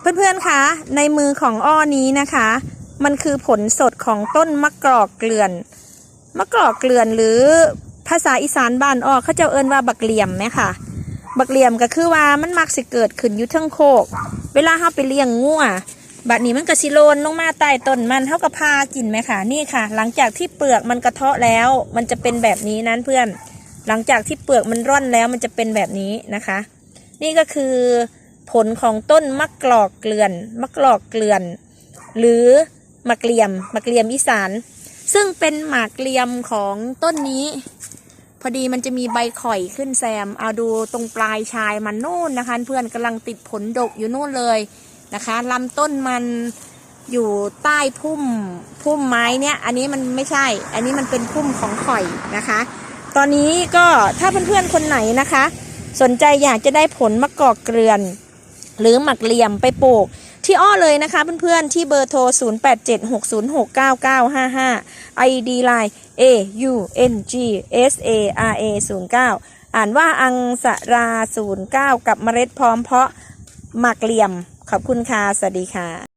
เพื่อนๆคะในมือของอ้อนี้นะคะ มันคือผลสดของต้นมะกรอกเกลื่อนมะกรอกเกลื่อนหรือภาษาอีสานบ้านอ้อเขาจะเอิ้นว่าบักเหลี่ยมไหมค่ะบักเหลี่ยมก็คือว่ามันมักสิเกิดขึ้นอยู่ทั้งโคก เวลาเราไปเลี้ยงงัวบัดนี้มันก็สิโลนลงมาใต้ต้นมันเท่ากับพากินไหมค่ะนี่ค่ะ หลังจากที่เปลือกมันกระเทาะแล้ว มันจะเป็นแบบนี้นั้นเพื่อน หลังจากที่เปลือกมันร่อนแล้วมันจะเป็นแบบนี้นะคะ นี่ก็คือ ผลของต้นมะกรอกเกลื่อนมะกรอกเกลื่อน หรือมะเกลียมมะเกลียมอีสาน ซึ่งเป็นหมากเกลียมของต้นนี้ พอดีมันจะมีใบข่อยขึ้นแซม เอาดูตรงปลายชายมันนู่นนะคะ เพื่อนกำลังติดผลดกอยู่นู่นเลยนะคะลำต้นมันอยู่ใต้พุ่มพุ่มไม้เนี่ย อันนี้มันไม่ใช่ อันนี้มันเป็นพุ่มของข่อยนะคะ ตอนนี้ก็ถ้าเพื่อนๆคนไหนนะคะ สนใจอยากจะได้ผลมะกอกเกลือน หรือหมักเหลี่ยมไปปลูก ที่อ้อเลยนะคะเพื่อนๆ ที่เบอร์โทร 0876069955 ID Line A U N G S A R A 09อ่านว่าอังสรา 09 กับเมล็ดพร้อมเพาะหมักเหลี่ยม ขอบคุณค่ะ สวัสดีค่ะ